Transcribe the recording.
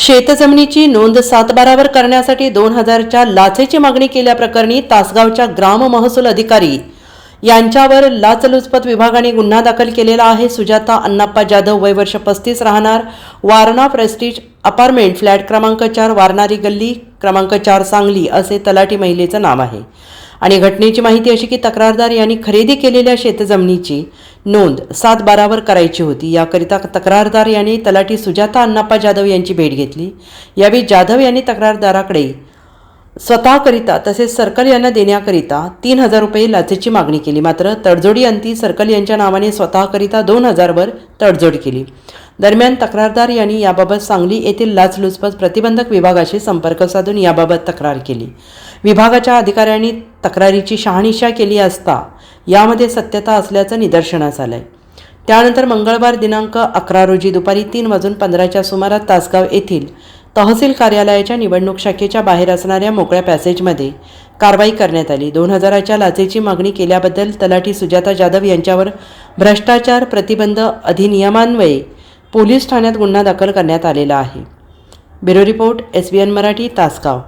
शेतजमिनीची नोंद सातबारावर करण्यासाठी दोन हजारच्या लाचेची मागणी केल्याप्रकरणी तासगावच्या ग्राम महसूल अधिकारी यांच्यावर लाचलुचपत विभागाने गुन्हा दाखल केलेला आहे. सुजाता अण्णाप्पा जाधव वय वर्ष पस्तीस राहणार. वारणा प्रेस्टीज अपार्टमेंट फ्लॅट क्रमांक चार वारणारी गल्ली क्रमांक चार सांगली असे तलाठी महिलेचं नाव आहे. आणि घटनेची माहिती अशी की तक्रारदार यांनी खरेदी केलेल्या शेतजमिनीची नोंद सात बारावर करायची होती. याकरिता तक्रारदार यांनी तलाठी सुजाता अण्णाप्पा जाधव यांची भेट घेतली. यावेळी जाधव यांनी तक्रारदाराकडे स्वतःकरिता तसेच सर्कल यांना देण्याकरिता तीन हजार रुपये लाचेची मागणी केली. मात्र तडजोडी अंती सर्कल यांच्या नावाने स्वतःकरिता दोन हजारवर तडजोड केली. दरम्यान तक्रारदार यांनी याबाबत सांगली येथील लाचलुचपत प्रतिबंधक विभागाशी संपर्क साधून याबाबत तक्रार केली. विभागाच्या अधिकाऱ्यांनी तक्रारीची शहानिशा केली असता यामध्ये सत्यता असल्याचं निदर्शनास आलंय. त्यानंतर मंगळवार दिनांक अकरा रोजी दुपारी तीन वाजून पंधराच्या सुमारास तासगाव येथील तहसील कार्यालयाच्या निवडणूक शाखेच्या बाहेर असणाऱ्या मोकळ्या पॅसेजमध्ये कारवाई करण्यात आली. दोन हजाराच्या लाचेची मागणी केल्याबद्दल तलाठी सुजाता जाधव यांच्यावर भ्रष्टाचार प्रतिबंध अधिनियमान्वये पोलीस ठाण्यात गुन्हा दाखल करण्यात आलेला आहे. Bureau report S B N Marathi Tasgaon.